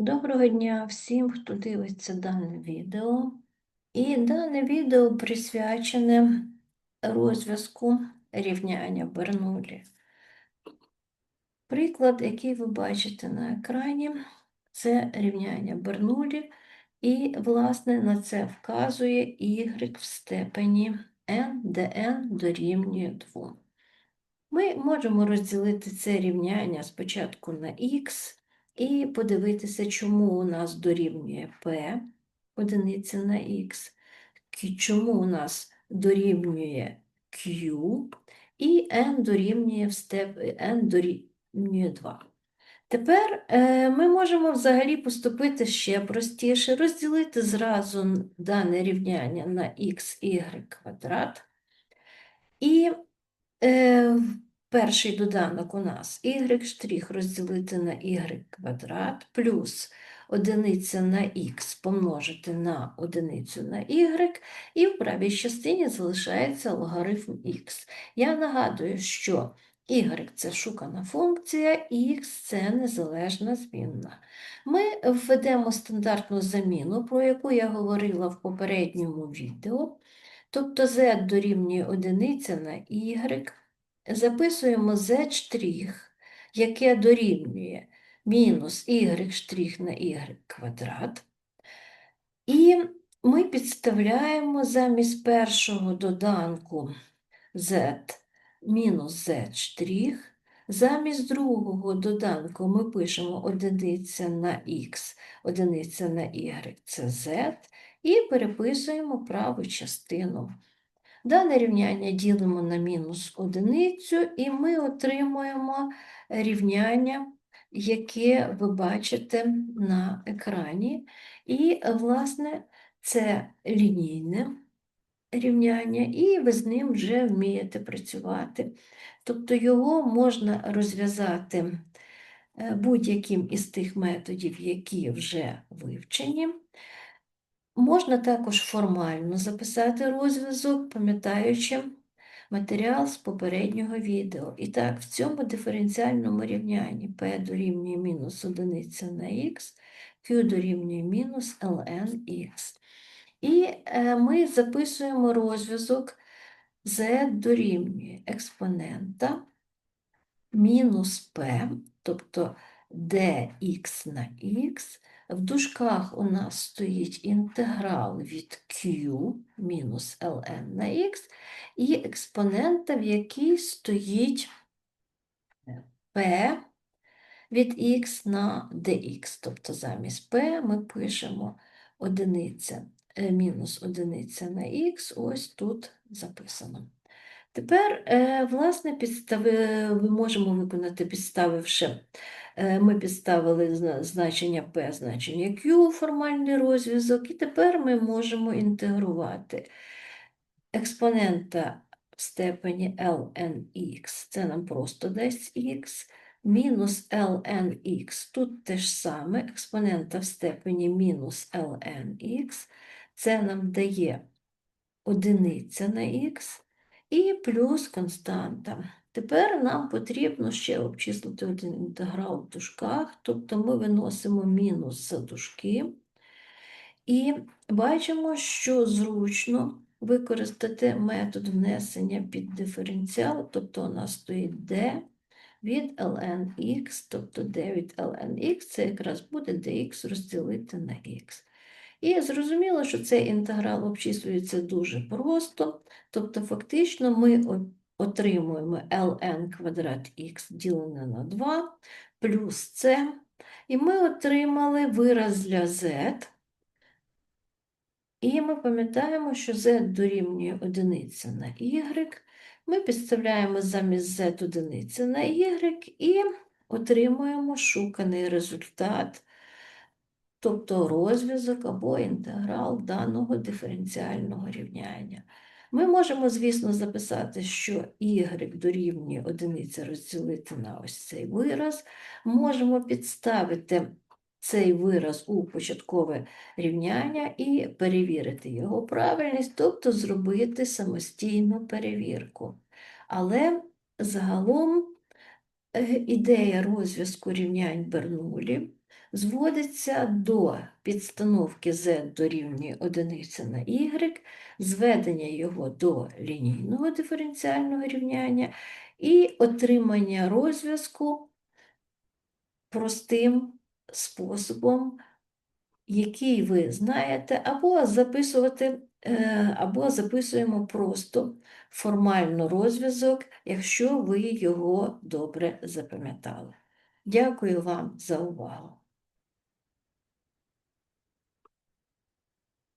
Доброго дня всім, хто дивиться дане відео. І дане відео присвячене розв'язку рівняння Бернулі. Приклад, який ви бачите на екрані, це рівняння Бернулі, і, власне, на це вказує y в степені n, де дорівнює 2. Ми можемо розділити це рівняння спочатку на х і подивитися, чому у нас дорівнює p одиниця на х, чому у нас дорівнює q, і n дорівнює в степ n дорівнює 2. Тепер е, ми можемо взагалі поступити ще простіше, розділити зразу дане рівняння на х, y квадрат. І Е, перший доданок у нас y штрих розділити на y квадрат плюс одиниця на х помножити на одиницю на y, і в правій частині залишається логарифм х. Я нагадую, що y – це шукана функція, х – це незалежна змінна. Ми введемо стандартну заміну, про яку я говорила в попередньому відео. Тобто z дорівнює одиниця на y, записуємо z штрих, яке дорівнює мінус y штрих на y квадрат. І ми підставляємо замість першого доданку z мінус z штрих, замість другого доданку ми пишемо одиниця на х, одиниця на y – це z, і переписуємо праву частину. Дане рівняння ділимо на мінус одиницю, і ми отримуємо рівняння, яке ви бачите на екрані. І, власне, це лінійне рівняння, і ви з ним вже вмієте працювати. Тобто його можна розв'язати е, будь-яким із тих методів, які вже вивчені. Можна також формально записати розв'язок, пам'ятаючи матеріал з попереднього відео. І так, в цьому диференціальному рівнянні p дорівнює мінус одиниця на х, q дорівнює мінус ln х. І е, ми записуємо розв'язок z дорівнює експонента мінус p, тобто dx на х, в дужках у нас стоїть інтеграл від q мінус ln на х, і експонента, в якій стоїть p від x на dx. Тобто замість p ми пишемо одиниця е, мінус одиниця на х, ось тут записано. Тепер, е, власне, підстави, ми можемо виконати, підставивши, е, ми підставили значення p, значення q, формальний розв'язок, і тепер ми можемо інтегрувати. Експонента в степені lnx, це нам просто дасть x, мінус lnx, тут те ж саме, експонента в степені мінус lnx, це нам дає одиниця на х, і плюс константа. Тепер нам потрібно ще обчислити один інтеграл в дужках, тобто ми виносимо мінус за дужки. І бачимо, що зручно використати метод внесення під диференціал, тобто у нас стоїть d від lnx, тобто d від lnx, це якраз буде dx розділити на x. І зрозуміло, що цей інтеграл обчислюється дуже просто, тобто фактично ми отримуємо ln квадрат х ділене на 2 плюс c, і ми отримали вираз для z, і ми пам'ятаємо, що z дорівнює одиниця на y, ми підставляємо замість z одиниця на y і отримуємо шуканий результат тобто розв'язок або інтеграл даного диференціального рівняння. Ми можемо, звісно, записати, що y дорівнює одиниця розділити на ось цей вираз. Можемо підставити цей вираз у початкове рівняння і перевірити його правильність, тобто зробити самостійну перевірку. Але загалом е, ідея розв'язку рівнянь Бернулі зводиться до підстановки z дорівнює одиниці на y, зведення його до лінійного диференціального рівняння і отримання розв'язку простим способом, який ви знаєте, або записувати, е, або записуємо просто формально розв'язок, якщо ви його добре запам'ятали. Дякую вам за увагу.